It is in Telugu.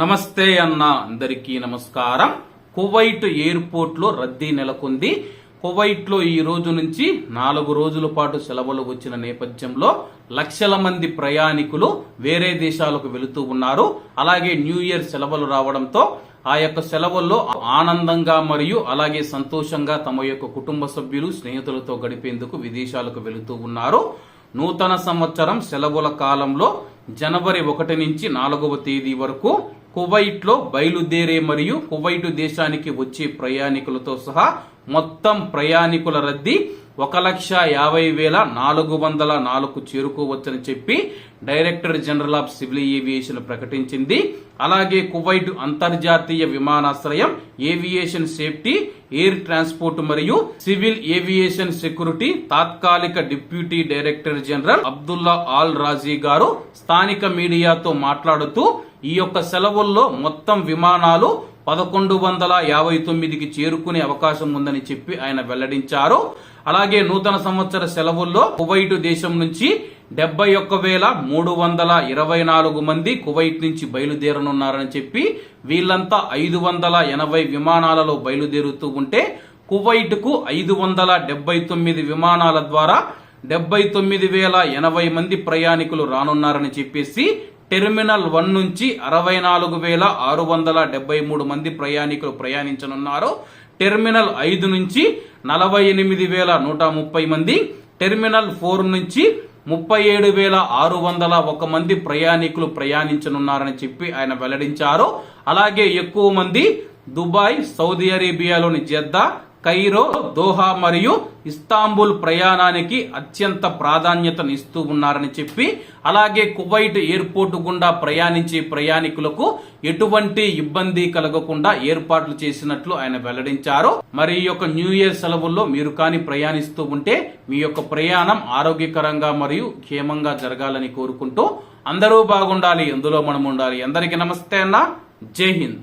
నమస్తే అన్న అందరికీ నమస్కారం. కువైట్ ఎయిర్పోర్ట్లో రద్దీ నెలకొంది. కువైట్లో ఈ రోజు నుంచి నాలుగు రోజుల పాటు సెలవులు వచ్చిన నేపథ్యంలో లక్షల మంది ప్రయాణికులు వేరే దేశాలకు వెళుతూ ఉన్నారు. అలాగే న్యూ ఇయర్ సెలవులు రావడంతో ఆ యొక్క సెలవుల్లో ఆనందంగా మరియు అలాగే సంతోషంగా తమ యొక్క కుటుంబ సభ్యులు స్నేహితులతో గడిపేందుకు విదేశాలకు వెళుతూ ఉన్నారు. నూతన సంవత్సరం సెలవుల కాలంలో జనవరి ఒకటి నుంచి నాలుగవ తేదీ వరకు కువైట్లో బయలుదేరే మరియు కువైట్ దేశానికి వచ్చే ప్రయాణికులతో సహా మొత్తం ప్రయాణికుల రద్దీ ఒక లక్ష యాభై వేల నాలుగు వందల నాలుగు చేరుకోవచ్చని చెప్పి director general of civil aviation ప్రకటించింది. అలాగే కువైట్ అంతర్జాతీయ విమానాశ్రయం ఏవియేషన్ సేఫ్టీ ఎయిర్ ట్రాన్స్పోర్ట్ మరియు సివిల్ ఏవియేషన్ సెక్యూరిటీ తాత్కాలిక deputy director general Abdullah Al Raji గారు స్థానిక మీడియాతో మాట్లాడుతూ ఈ యొక్క సెలవుల్లో మొత్తం విమానాలు పదకొండు వందల యాభై తొమ్మిదికి చేరుకునే అవకాశం ఉందని చెప్పి ఆయన వెల్లడించారు. అలాగే నూతన సంవత్సర సెలవుల్లో కువైట్ దేశం నుంచి డెబ్బై ఒక్క వేల మూడు వందల ఇరవై నాలుగు మంది కువైట్ నుంచి బయలుదేరనున్నారని చెప్పి వీళ్ళంతా ఐదు వందల ఎనభై విమానాలలో బయలుదేరుతూ ఉంటే కువైట్కు ఐదు వందల డెబ్బై తొమ్మిది విమానాల ద్వారా డెబ్బై తొమ్మిది వేల ఎనభై మంది ప్రయాణికులు రానున్నారని చెప్పేసి టెర్మినల్ వన్ నుంచి అరవై నాలుగు వేల ఆరు వందల డెబ్బై మూడు మంది ప్రయాణికులు ప్రయాణించనున్నారు. టెర్మినల్ ఐదు నుంచి నలభై ఎనిమిది వేల నూట ముప్పై మంది టెర్మినల్ ఫోర్ నుంచి ముప్పై ఏడు వేల ఆరు వందల ఒక మంది ప్రయాణికులు ప్రయాణించనున్నారని చెప్పి ఆయన వెల్లడించారు. అలాగే ఎక్కువ మంది దుబాయ్ సౌదీ అరేబియాలోని జెద్దా కైరో దోహా మరియు ఇస్తాంబుల్ ప్రయాణానికి అత్యంత ప్రాధాన్యతనిస్తూ ఉన్నారని చెప్పి అలాగే కువైట్ ఎయిర్పోర్ట్ గుండా ప్రయాణించే ప్రయాణికులకు ఎటువంటి ఇబ్బంది కలగకుండా ఏర్పాట్లు చేసినట్లు ఆయన వెల్లడించారు. మరి ఈ యొక్క న్యూ ఇయర్ సెలవుల్లో మీరు కానీ ప్రయాణిస్తూ ఉంటే మీ యొక్క ప్రయాణం ఆరోగ్యకరంగా మరియు క్షేమంగా జరగాలని కోరుకుంటూ అందరూ బాగుండాలి. ఎందులో మనం ఉండాలి. అందరికీ నమస్తే అన్న. జై హింద్.